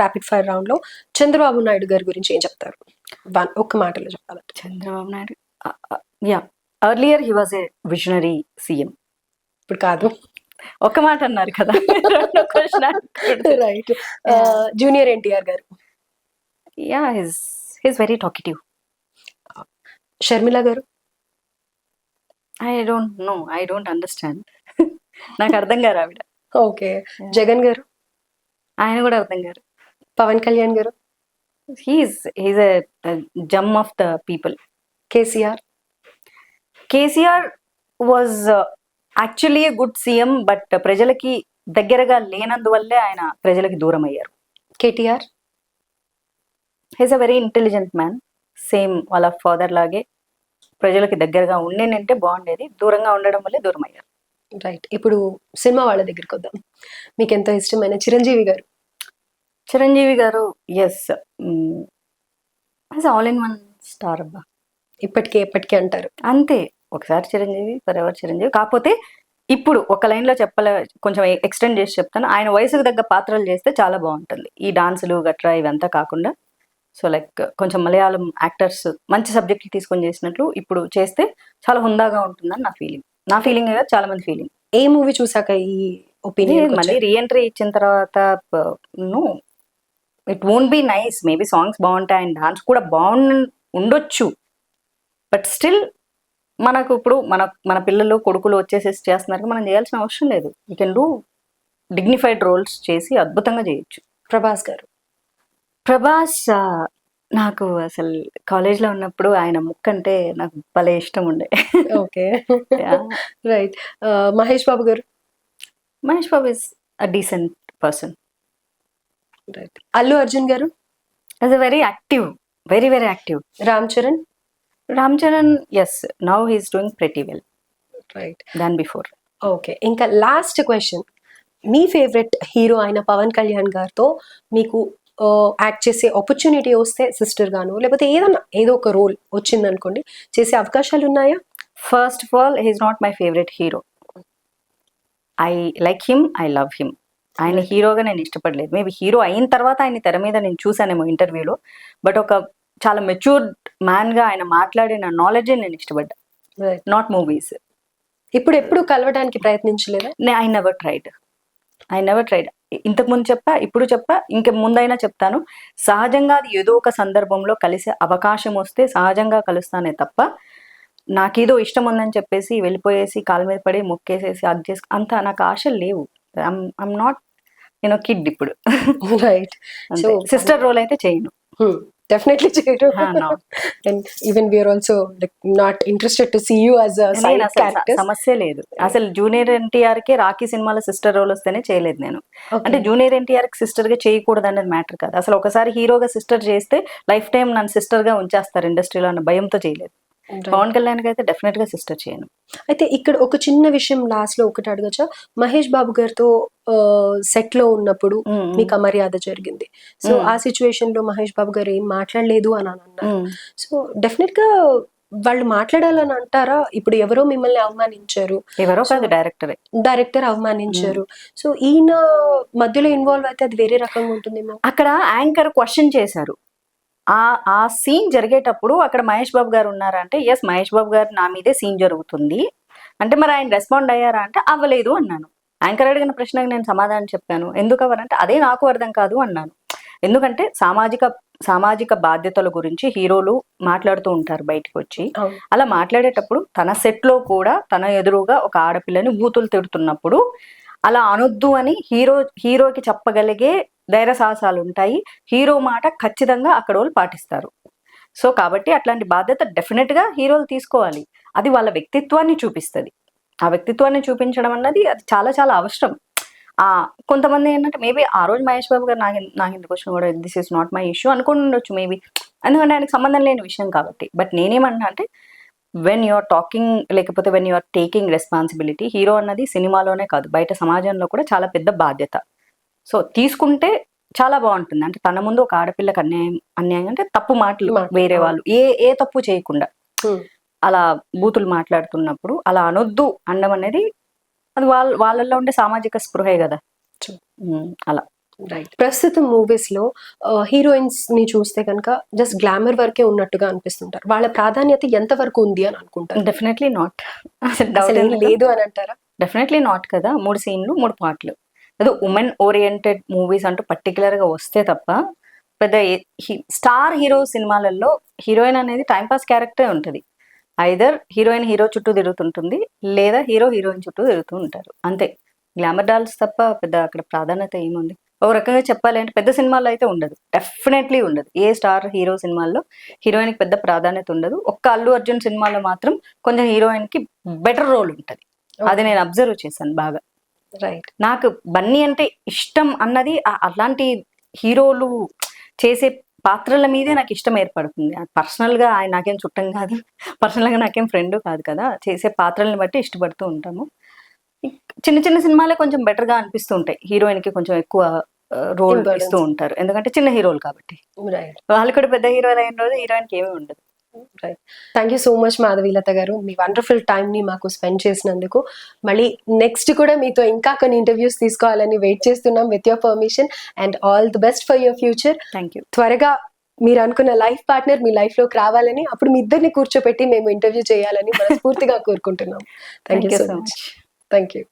Rapid fire రౌండ్లో చంద్రబాబు నాయుడు గారి గురించి ఏం చెప్తారు? వన్ ఒక్క మాటలో చెప్పాలంటే. Chandrababu Naidu yeah earlier he was a visionary CM ఇప్పుడు కాదు. ఒక మాట అన్నారు కదా. రైట్ జూనియర్ ఎన్టీఆర్ గారు. Yeah his his very talkative Sharmila గారు. I don't know I don't understand నాకు అర్థం గారు ఆవిడ. ఓకే జగన్ గారు. ఆయన కూడా అర్థం గారు పవన్ కళ్యాణ్ గారు? He's he's a gem of the people KCR? KCR was actually a good CM but ప్రజలకి దగ్గరగా లేనందువల్లే ఆయన ప్రజలకి దూరం అయ్యారు KTR? He's a very intelligent man same వాళ్ళ ఫాదర్ లాగే ప్రజలకి దగ్గరగా ఉండేనంటే బాగుండేది. దూరంగా ఉండడం వల్లే దూరం అయ్యారు రైట్ ఇప్పుడు సినిమా వాళ్ళ దగ్గరికి వద్దాం. మీకు ఎంతో ఇష్టమైన చిరంజీవి గారు. చిరంజీవి గారు is all in one star అబ్బా. ఇప్పటికే ఎప్పటికీ అంటారు. అంతే. ఒకసారి చిరంజీవి ఫర్ ఎవర్ చిరంజీవి. కాకపోతే ఇప్పుడు ఒక లైన్లో చెప్పలే కొంచెం ఎక్స్టెండ్ చేసి చెప్తాను. ఆయన వయసుకు తగ్గ పాత్రలు చేస్తే చాలా బాగుంటుంది. ఈ డాన్సులు గట్రా ఇవంతా కాకుండా. సో లైక్ కొంచెం మలయాళం యాక్టర్స్ మంచి సబ్జెక్ట్ తీసుకొని చేసినట్లు ఇప్పుడు చేస్తే చాలా హుందాగా ఉంటుందని నా ఫీలింగ్ నా ఫీలింగ్ చాలా మంది ఫీలింగ్ ఏ మూవీ చూసాక ఈ ఒపీనియన్ మళ్ళీ రీఎంట్రీ ఇచ్చిన తర్వాత it won't be nice maybe songs బాగుంటాయి అండ్ డాన్స్ కూడా బాగుండ ఉండొచ్చు. బట్ స్టిల్ మనకు ఇప్పుడు మన మన పిల్లలు కొడుకులు వచ్చేసేసి చేస్తున్నారు. మనం చేయాల్సిన అవసరం లేదు. You can do dignified roles చేసి అద్భుతంగా చేయొచ్చు. ప్రభాస్ గారు. ప్రభాస్ నాకు అసలు కాలేజ్లో ఉన్నప్పుడు ఆయన ముక్క అంటే నాకు భలే ఇష్టం ఉండే. ఓకే. రైట్ మహేష్ బాబు గారు. Mahesh Babu is a decent person right Allu Arjun గారు is a very active very very active Ram Charan Ram Charan as now he's doing pretty well right than before okay ఇంకా last question మీ favourite hero అయిన పవన్ కళ్యాణ్ గారితో మీకు act చేసే opportunity వస్తే sister గాను లేకపోతే ఏదన్నా ఏదో ఒక రోల్ వచ్చింది అనుకోండి చేసే అవకాశాలు ఉన్నాయా? First of all he's not my favourite hero I like him I love him ఆయన హీరోగా నేను ఇష్టపడలేదు. మేబీ హీరో అయిన తర్వాత ఆయన తెర మీద నేను చూసానేమో ఇంటర్వ్యూలో. బట్ ఒక చాలా మెచ్యూర్డ్ మ్యాన్గా ఆయన మాట్లాడిన నాలెడ్జ్ నేను ఇష్టపడ్డా. నాట్ మూవీస్ ఇప్పుడు ఎప్పుడు కలవడానికి ప్రయత్నించలేదా? I never tried I never tried ఇంతకు ముందు చెప్పా ఇప్పుడు చెప్పా ఇంక ముందైనా చెప్తాను. సహజంగా అది ఏదో ఒక సందర్భంలో కలిసే అవకాశం వస్తే సహజంగా కలుస్తానే తప్ప నాకేదో ఇష్టం ఉందని చెప్పేసి వెళ్ళిపోయేసి కాళ్ళ మీద పడి మొక్కేసేసి అది చేసి అంత నాకు ఆశలు లేవు. ఐమ్ నాట్ నేను కిడ్ ఇప్పుడు. రైట్ So, సిస్టర్ రోల్ అయితే చేయను. Definitely no. And even we're also not interested to see you as స- సమస్య లేదు. అసలు జూనియర్ ఎన్టీఆర్కి రాఖీ సినిమాలో సిస్టర్ రోల్ వస్తేనే చేయలేదు నేను. అంటే జూనియర్ ఎన్టీఆర్కి సిస్టర్గా చేయకూడదు అనేది మ్యాటర్ కాదు. అసలు ఒకసారి హీరోగా సిస్టర్ చేస్తే లైఫ్ టైం నన్ను సిస్టర్గా ఉంచేస్తారు ఇండస్ట్రీలో అన్న భయంతో చేయలేదు. పవన్ కళ్యాణ్ అయితే డెఫినెట్గా సిస్టర్ చేయను. అయితే ఇక్కడ ఒక చిన్న విషయం లాస్ట్లో ఒకటి అడగచ్చా? మహేష్ బాబు గారితో సెట్లో ఉన్నప్పుడు. మీకు అమర్యాద జరిగింది. సో. ఆ సిచ్యువేషన్లో మహేష్ బాబు గారు ఏం మాట్లాడలేదు అని అని అన్నారు. సో డెఫినెట్గా వాళ్ళు మాట్లాడాలని అంటారా? ఇప్పుడు ఎవరో మిమ్మల్ని అవమానించారు. ఎవరో కాదు డైరెక్టరే. డైరెక్టర్ అవమానించారు. సో ఈయన మధ్యలో ఇన్వాల్వ్ అయితే అది వేరే రకంగా ఉంటుందేమో? అక్కడ యాంకర్ క్వశ్చన్ చేశారు. ఆ ఆ సీన్ జరిగేటప్పుడు అక్కడ మహేష్ బాబు గారు ఉన్నారా అంటే ఎస్ మహేష్ బాబు గారు నా మీదే సీన్ జరుగుతుంది. అంటే మరి ఆయన రెస్పాండ్ అయ్యారా అంటే అవ్వలేదు అన్నాను. యాంకర్ అడిగిన ప్రశ్నకు నేను సమాధానం చెప్పాను. ఎందుకు అవ్వనంటే అదే నాకు అర్థం కాదు అన్నాను. ఎందుకంటే సామాజిక సామాజిక బాధ్యతల గురించి హీరోలు మాట్లాడుతూ ఉంటారు బయటకు వచ్చి. అలా మాట్లాడేటప్పుడు తన సెట్లో కూడా తన ఎదురుగా ఒక ఆడపిల్లని బూతులు తిడుతున్నప్పుడు అలా అనొద్దు అని హీరో హీరోకి చెప్పగలిగే ధైర్య సాహసాలు ఉంటాయి హీరో మాట ఖచ్చితంగా అక్కడ వాళ్ళు పాటిస్తారు. సో కాబట్టి అట్లాంటి బాధ్యత డెఫినెట్గా హీరోలు తీసుకోవాలి. అది వాళ్ళ వ్యక్తిత్వాన్ని చూపిస్తుంది. ఆ వ్యక్తిత్వాన్ని చూపించడం అన్నది అది చాలా చాలా అవసరం. కొంతమంది ఏంటంటే మేబీ ఆ రోజు మహేష్ బాబు గారు నాకు నాకు ఎందుకు వచ్చిన కూడా this is not my issue అనుకుని ఉండొచ్చు మేబీ. ఎందుకంటే ఆయనకు సంబంధం లేని విషయం కాబట్టి. బట్ నేనేమన్నా అంటే వెన్ యూఆర్ టాకింగ్ లేకపోతే when you're taking responsibility hero అన్నది సినిమాలోనే కాదు. బయట సమాజంలో కూడా చాలా పెద్ద బాధ్యత. సో తీసుకుంటే చాలా బాగుంటుంది. అంటే తన ముందు ఒక ఆడపిల్లకి అన్యాయం అన్యాయం అంటే తప్పు మాటలు వేరే. వాళ్ళు. ఏ ఏ తప్పు చేయకుండా. అలా బూతులు మాట్లాడుతున్నప్పుడు అలా అనొద్దు అనడం అనేది అది వాళ్ళ వాళ్ళల్లో ఉండే సామాజిక స్పృహే కదా. అలా. రైట్. ప్రస్తుతం మూవీస్లో హీరోయిన్స్ని చూస్తే కనుక జస్ట్ గ్లామర్ వరకే ఉన్నట్టుగా అనిపిస్తుంటారు. వాళ్ళ ప్రాధాన్యత ఎంత వరకు ఉంది అని అనుకుంటారు? Definitely not. లేదు అని అంటారా? డెఫినెట్లీ నాట్ కదా. మూడు సీన్లు మూడు పాటలు అదే ఉమెన్ ఓరియంటెడ్ మూవీస్ అంటూ particular గా వస్తే తప్ప పెద్ద స్టార్ హీరో సినిమాలలో హీరోయిన్ అనేది టైంపాస్ క్యారెక్టరే ఉంటుంది. ఐదర్ హీరోయిన్ హీరో చుట్టూ తిరుగుతుంటుంది లేదా హీరో హీరోయిన్ చుట్టూ తిరుగుతూ ఉంటారు. అంతే. గ్లామర్ డాల్స్ తప్ప పెద్ద అక్కడ ప్రాధాన్యత ఏముంది? ఒక రకంగా చెప్పాలి అంటే పెద్ద సినిమాల్లో అయితే ఉండదు. డెఫినెట్లీ ఉండదు. ఏ స్టార్ హీరో సినిమాల్లో హీరోయిన్కి పెద్ద ప్రాధాన్యత ఉండదు. ఒక్క అల్లు అర్జున్ సినిమాలో మాత్రం కొంచెం హీరోయిన్కి బెటర్ రోల్ ఉంటుంది. అది నేను అబ్జర్వ్ చేశాను బాగా. రైట్ నాకు బన్నీ అంటే ఇష్టం అన్నది అలాంటి హీరోలు చేసే పాత్రల మీదే నాకు ఇష్టం ఏర్పడుతుంది. పర్సనల్గా ఆయన నాకేం చుట్టం కాదు. పర్సనల్గా నాకేం ఫ్రెండ్ కాదు కదా. చేసే పాత్రలను బట్టి ఇష్టపడుతూ ఉంటాము. చిన్న చిన్న సినిమాలే కొంచెం బెటర్గా అనిపిస్తూ ఉంటాయి. హీరోయిన్కి కొంచెం ఎక్కువ రోల్. ఇస్తూ ఉంటారు. ఎందుకంటే చిన్న హీరోలు కాబట్టి. వాళ్ళు కూడా పెద్ద హీరోలు అయిన రోజు హీరోయిన్కి ఏమీ ఉండదు. Right thank you so much Madhavilatha గారు మీ వండర్ఫుల్ టైం ని మాకు స్పెండ్ చేసినందుకు. మళ్ళీ నెక్స్ట్ కూడా మీతో ఇంకా కొన్ని ఇంటర్వ్యూస్ తీసుకోవాలని వెయిట్ చేస్తున్నాం with your permission and all the best for your future thank you త్వరగా మీరు అనుకున్న లైఫ్ పార్ట్నర్ మీ లైఫ్లోకి రావాలని అప్పుడు మీ ఇద్దరిని కూర్చోపెట్టి మేము ఇంటర్వ్యూ చేయాలని మనస్ఫూర్తిగా కోరుకుంటున్నాం. Thank you so much thank you